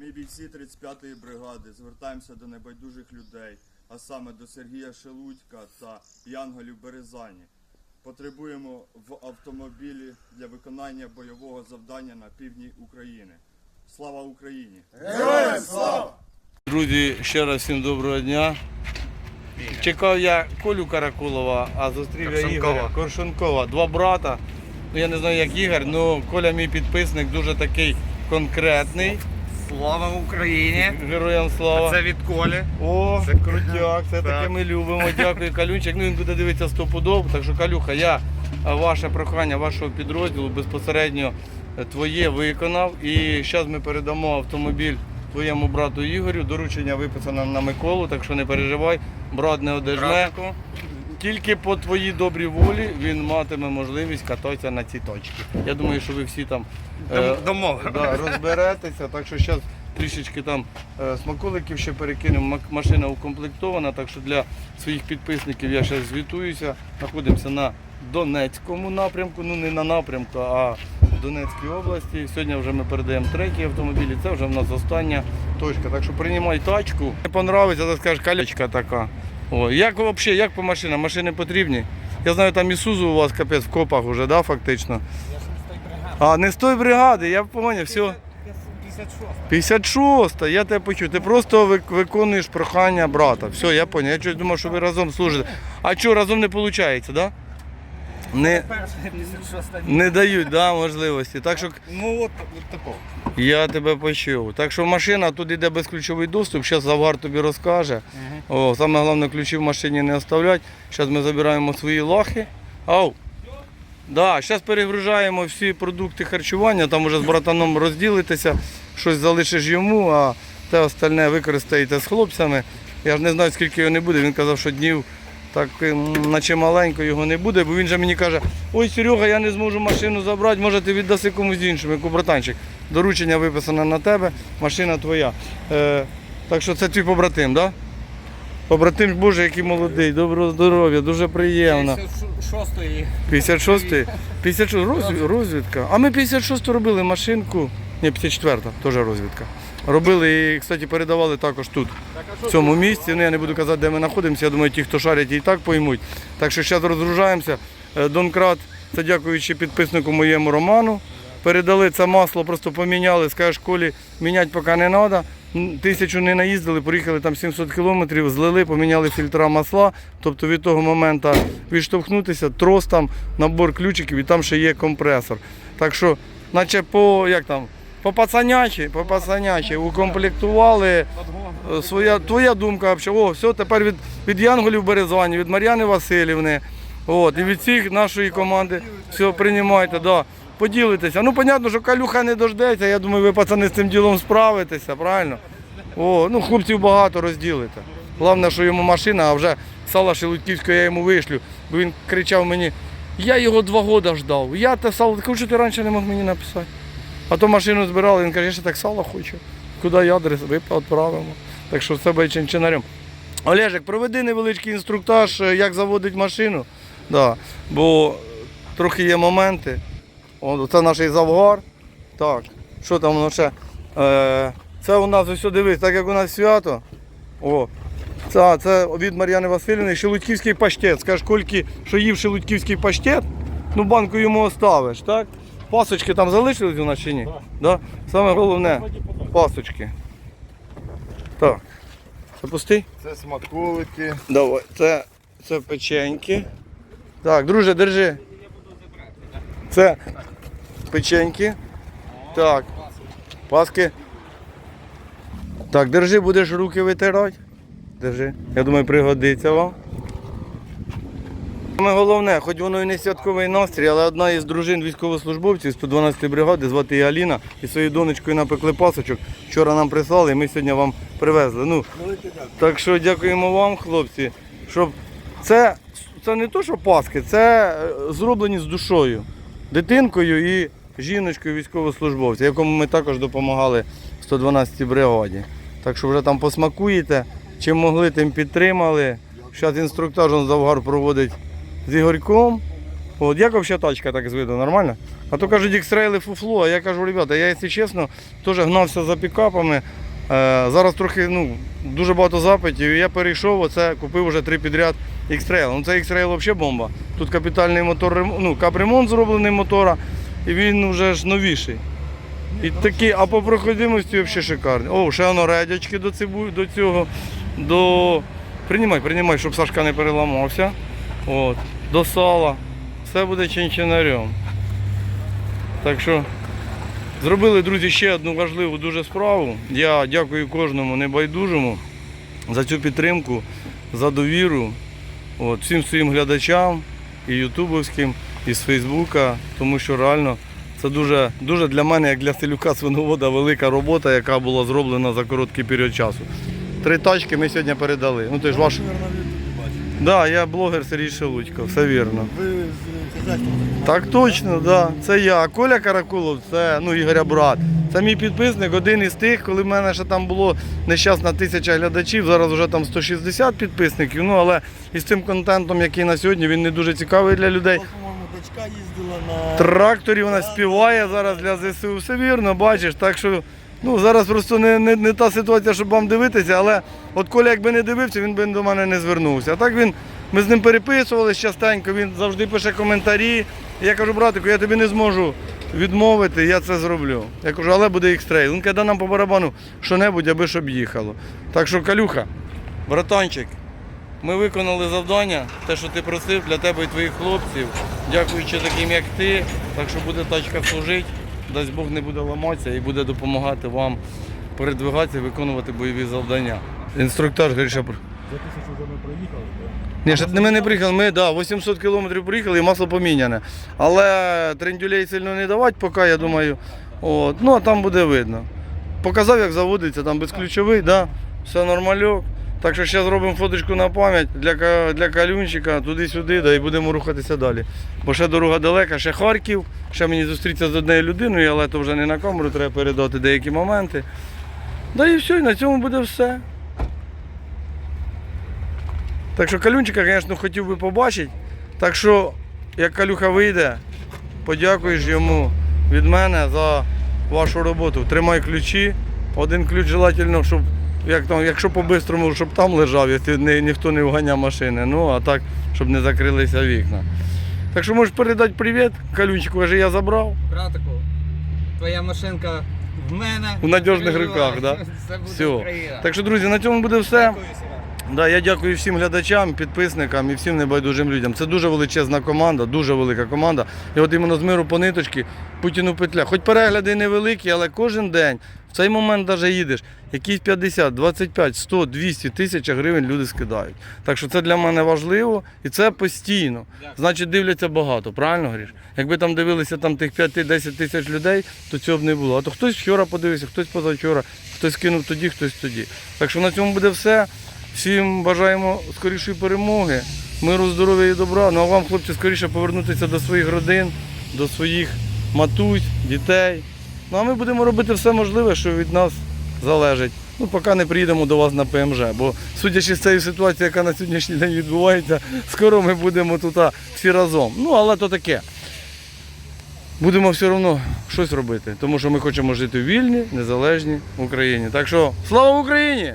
Ми бійці 35-ї бригади звертаємося до небайдужих людей, а саме до Сергія Шелудька та Янголів Березані. Потребуємо в автомобілі для виконання бойового завдання на півдні України. Слава Україні! Друзі, ще раз всім доброго дня. Чекав я Колю Каракулова, а зустрів я Ігоря Коршункова. Два брата. Ну, Я не знаю, як Ігор, але Коля мій підписник дуже такий конкретний. Слава Україні! Героям слава. Це від Колі. О, Це крутяк, це Так. таке ми любимо. Дякую, Калюнчик. Ну він буде дивитися стопудов. Так що, Калюха, я ваше прохання вашого підрозділу безпосередньо е, твоє виконав. І зараз ми передамо автомобіль твоєму брату Ігорю. Доручення виписано на Миколу, так що не переживай, брат не одежне. Тільки по твоїй добрій волі він матиме можливість кататися на ці точки. Я думаю, що ви всі там е, да, розберетеся. Так що зараз трішечки там е, смаколиків ще перекинемо. Машина укомплектована, так що для своїх підписників я зараз звітуюся. Знаходимося на Донецькому напрямку, ну не на напрямку, а в Донецькій області. Сьогодні вже ми передаємо третій автомобіль, і це вже в нас остання точка. Так що приймай тачку. Не понравиться, то скажеш, калечка така. О, як взагалі, як по машинам? Машини потрібні? Я знаю, там Ісузу у вас капець в копах вже, да, фактично? А, не з тої бригади, я поняв, все. 56 я тебе почув. Ти просто виконуєш прохання брата. Все, я зрозумів. Я щось думав, що ви разом служите. А що, разом не виходить, так? Да? Не, не дають да, можливості. Так що Ну от, от такого. я тебе почув. Так що машина тут йде безключовий доступ, зараз Завгар тобі розкаже. О, саме головне, ключі в машині не оставлять. Зараз ми забираємо свої лахи. Ау. Да, зараз перегружаємо всі продукти харчування, там уже з братаном розділитися, щось залишиш йому, а те остальне використаєте з хлопцями. Я ж не знаю, скільки його не буде. Він казав, що днів так наче маленько його не буде, бо він же мені каже, ой, Серега, я не зможу машину забрати, може ти віддаси комусь іншому, яку братанчик. Доручення виписане на тебе, машина твоя. Е, так що це твій побратим, так? Да? Побратим, Боже, який молодий, доброго здоров'я, дуже приємно. 56-ї. 56-й? 56 розвід- розвідка. А ми 56 робили машинку. Ні, 54-та, теж розвідка. Робили і, кстати, передавали також тут, в цьому місці. Ну, я не буду казати, де ми знаходимося. Я думаю, ті, хто шарять, і так поймуть. Так що зараз розгружаємося. Е, Донкрат, це дякуючи підписнику моєму Роману. Передали це масло, просто поміняли, скажеш, школі міняти поки не треба. Тисячу не наїздили, проїхали там 700 кілометрів, злили, поміняли фільтра масла. Тобто від того моменту відштовхнутися, трос там, набор ключиків і там ще є компресор. Так що, наче по як там, по пацанячі, по пацанячі укомплектували. Е, Своя, твоя думка взагалі. О, все, тепер від, від Янголів Березані, від Мар'яни Васильівни. От, і від всіх нашої команди. Все, приймайте, да. Поділитеся. Ну, понятно, що калюха не дождеться. Я думаю, ви пацани з цим ділом справитеся, правильно? О, ну хлопців багато розділите. Головне, що йому машина, а вже сала Шелудьківського я йому вишлю, бо він кричав мені, я його два роки ждав. Я те сало, кажу, що ти раніше не мог мені написати. А то машину збирали, він каже, я ще так сало хочу. Куди я адрес відправимо. Так що це буде чинчинарем. Олежик, проведи невеличкий інструктаж, е, як заводить машину. Да. Бо трохи є моменти. О, це наш завгар. Так, що там воно ще? Е, це у нас ось дивись, так як у нас свято. О, це, це від Мар'яни Васильівни, шелудьківський паштет. Скажеш, Кольки, що їв шелудьківський паштет, ну банку йому оставиш, так? Пасочки там залишились у нас чи ні? Да. Саме головне, пасочки. Так. Запусти. Це смаколики. Давай, це, це печеньки. Так, друже, держи. Це печеньки. Так. Паски. Так, держи, будеш руки витирати. Держи. Я думаю, пригодиться вам. Саме головне, хоч воно і не святковий настрій, але одна із дружин військовослужбовців з 112-ї бригади, звати її Аліна, і своєю донечкою напекли пасочок. Вчора нам прислали, і ми сьогодні вам привезли. Ну, так що дякуємо вам, хлопці, щоб це, це не то, що паски, це е, зроблені з душою, дитинкою і жіночкою військовослужбовця, якому ми також допомагали 112-й бригаді. Так що вже там посмакуєте, чим могли, тим підтримали. Зараз інструктаж Завгар проводить з Ігорьком. От, як взагалі тачка так з виду, нормально? А то кажуть, ікстрейли фуфло, а я кажу, ребята, я, якщо чесно, теж гнався за пікапами. Е, зараз трохи ну, дуже багато запитів. Я перейшов, оце купив вже три підряд X-Trail. Ну це X-Trail взагалі бомба. Тут капітальний мотор, ну, капремонт зроблений мотора, і він вже ж новіший. І такі, а по проходимості взагалі шикарний. О, ще воно редячки до, цибу, до цього. До... Приймай, приймай, щоб Сашка не переламався. От. До сала. Все буде чинчинарем. Так що зробили, друзі, ще одну важливу дуже справу. Я дякую кожному небайдужому за цю підтримку, за довіру. От, всім своїм глядачам, і ютубовським, і з Фейсбука, тому що реально це дуже, дуже для мене, як для селюка свиновода, велика робота, яка була зроблена за короткий період часу. Три тачки ми сьогодні передали. Ну ти ж ваш. Да, я блогер Сергій Шелудько, все вірно. Ви з хазяйством Так точно, да. Це я. А Коля Каракулов, це ну, Ігоря брат. Це мій підписник, один із тих, коли в мене ще там було нещасна тисяча глядачів, зараз вже там 160 підписників. Ну але із цим контентом, який на сьогодні, він не дуже цікавий для людей. по-моєму, дочка їздила на Тракторі вона співає зараз для ЗСУ. Все вірно, бачиш. Так що ну, зараз просто не, не, не та ситуація, щоб вам дивитися, але от Коля якби не дивився, він би до мене не звернувся. А так він, ми з ним переписувалися частенько, він завжди пише коментарі. Я кажу, братику, я тобі не зможу відмовити, я це зроблю. Я кажу, але буде ікстрейл. Він каже, нам по барабану що-небудь, аби щоб їхало. Так що, Калюха, братанчик, ми виконали завдання, те, що ти просив для тебе і твоїх хлопців. Дякуючи таким, як ти. Так що буде тачка служити, дасть Бог не буде ламатися і буде допомагати вам передвигатися і виконувати бойові завдання. Інструктор Гриша. За тисячу вже ми проїхали? Ні, ще ми не приїхали, ми да, 800 кілометрів приїхали і масло поміняне. Але трендюлей сильно не давати, поки я думаю. От, ну а там буде видно. Показав, як заводиться, там безключовий, да, все нормальок. Так що зараз зробимо фоточку на пам'ять для, для калюнчика, туди-сюди, да, і будемо рухатися далі. Бо ще дорога далека, ще Харків, ще мені зустрітися з однією людиною, але то вже не на камеру, треба передати деякі моменти. Да і все, і на цьому буде все. Так що калюнчика, звісно, хотів би побачити. Так що, як калюха вийде, подякуєш йому від мене за вашу роботу. Тримай ключі. Один ключ желательно, щоб як там, якщо по-бистрому, щоб там лежав, якщо ні, ніхто не вганяв машини. Ну, а так, щоб не закрилися вікна. Так що можеш передати привіт, калюнчику, вже я забрав. Братику, твоя машинка в мене. У надіжних руках, да? Буде Все. Україна. Так що, друзі, на цьому буде все. Дякую, Да, я дякую всім глядачам, підписникам і всім небайдужим людям. Це дуже величезна команда, дуже велика команда. І от іменно з миру по ниточки Путіну петля. Хоч перегляди невеликі, але кожен день в цей момент навіть їдеш. Якісь 50, 25, 100, 200 тисяч гривень люди скидають. Так що це для мене важливо і це постійно. Значить, дивляться багато, правильно Гріш? Якби там дивилися там тих 5-10 тисяч людей, то цього б не було. А то хтось вчора подивився, хтось позавчора, хтось кинув тоді, хтось тоді. Так що на цьому буде все. Всім бажаємо скорішої перемоги, миру, здоров'я і добра. Ну а вам, хлопці, скоріше повернутися до своїх родин, до своїх матусь, дітей. Ну а ми будемо робити все можливе, що від нас залежить. Ну, поки не приїдемо до вас на ПМЖ. Бо судячи з цієї ситуації, яка на сьогоднішній день відбувається, скоро ми будемо тут всі разом. Ну, але то таке. Будемо все одно щось робити, тому що ми хочемо жити в вільній, незалежній Україні. Так що слава Україні!